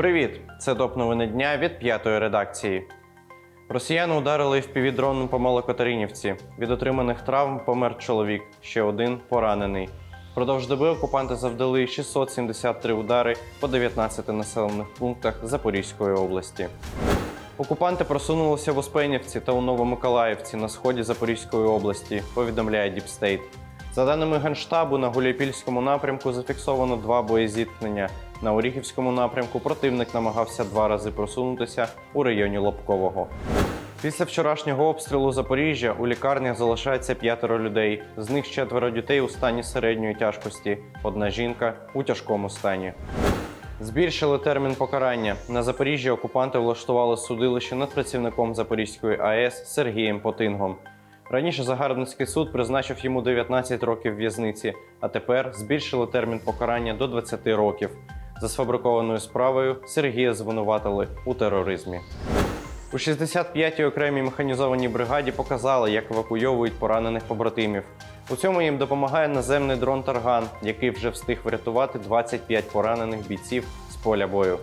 Привіт! Це топ новини дня від п'ятої редакції. Росіяни ударили впівдроном по Малокатеринівці. Від отриманих травм помер чоловік, ще один поранений. Впродовж доби окупанти завдали 673 удари по 19 населених пунктах Запорізької області. Окупанти просунулися в Успенівці та у Новомиколаївці на сході Запорізької області, повідомляє Діпстейт. За даними Генштабу, на Гуляйпільському напрямку зафіксовано два боєзіткнення. На Оріхівському напрямку противник намагався два рази просунутися у районі Лобкового. Після вчорашнього обстрілу Запоріжжя у лікарнях залишається п'ятеро людей. З них четверо дітей у стані середньої тяжкості, одна жінка у тяжкому стані. Збільшили термін покарання. На Запоріжжі окупанти влаштували судилище над працівником Запорізької АЕС Сергієм Потингом. Раніше загарбницький суд призначив йому 19 років в'язниці, а тепер збільшили термін покарання до 20 років. За сфабрикованою справою Сергія звинуватили у тероризмі. У 65-й окремій механізованій бригаді показали, як евакуйовують поранених побратимів. У цьому їм допомагає наземний дрон Тарган, який вже встиг врятувати 25 поранених бійців з поля бою.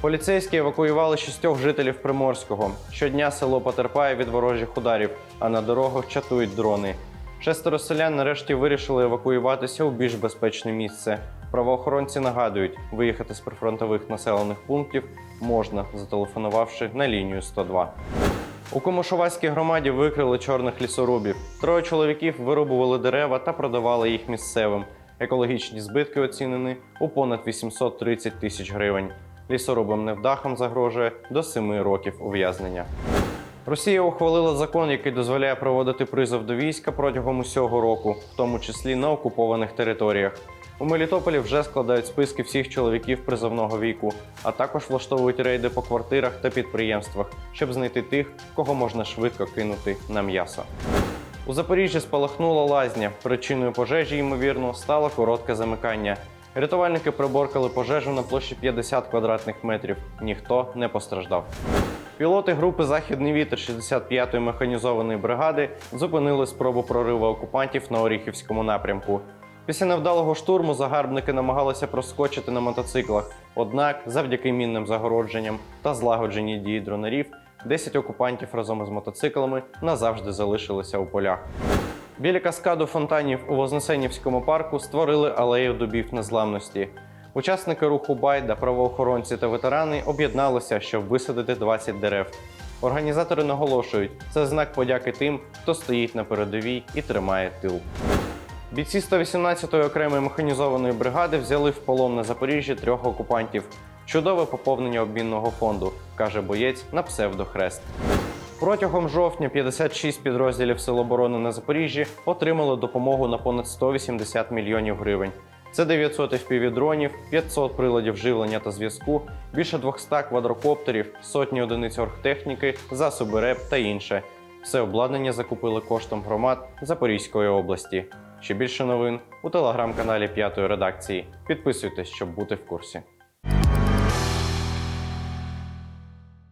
Поліцейські евакуювали шістьох жителів Приморського. Щодня село потерпає від ворожих ударів, а на дорогах чатують дрони. Шестеро селян нарешті вирішили евакуюватися у більш безпечне місце. Правоохоронці нагадують, виїхати з прифронтових населених пунктів можна, зателефонувавши на лінію 102. У Комушувацькій громаді викрили чорних лісорубів. Троє чоловіків вирубували дерева та продавали їх місцевим. Екологічні збитки оцінені у понад 830 тисяч гривень. Лісорубам невдахам загрожує до 7 років ув'язнення. Росія ухвалила закон, який дозволяє проводити призов до війська протягом усього року, в тому числі на окупованих територіях. У Мелітополі вже складають списки всіх чоловіків призовного віку, а також влаштовують рейди по квартирах та підприємствах, щоб знайти тих, кого можна швидко кинути на м'ясо. У Запоріжжі спалахнула лазня. Причиною пожежі, ймовірно, стало коротке замикання. Рятувальники приборкали пожежу на площі 50 квадратних метрів. Ніхто не постраждав. Пілоти групи Західний вітер 65-ї механізованої бригади зупинили спробу прориву окупантів на Оріхівському напрямку. Після невдалого штурму загарбники намагалися проскочити на мотоциклах. Однак, завдяки мінним загородженням та злагодженій дії дронерів, 10 окупантів разом із мотоциклами назавжди залишилися у полях. Біля каскаду фонтанів у Вознесенівському парку створили алею дубів незламності. Учасники руху Байда, правоохоронці та ветерани об'єдналися, щоб висадити 20 дерев. Організатори наголошують, це знак подяки тим, хто стоїть на передовій і тримає тил. Бійці 118-ї окремої механізованої бригади взяли в полон на Запоріжжі трьох окупантів. Чудове поповнення обмінного фонду, каже боєць на псевдохрест. Протягом жовтня 56 підрозділів Сил оборони на Запоріжжі отримали допомогу на понад 180 мільйонів гривень. Це 900 FPV-дронів, 500 приладів живлення та зв'язку, більше 200 квадрокоптерів, сотні одиниць оргтехніки, засоби РЕП та інше. Все обладнання закупили коштом громад Запорізької області. Ще більше новин у телеграм-каналі П'ятої редакції. Підписуйтесь, щоб бути в курсі.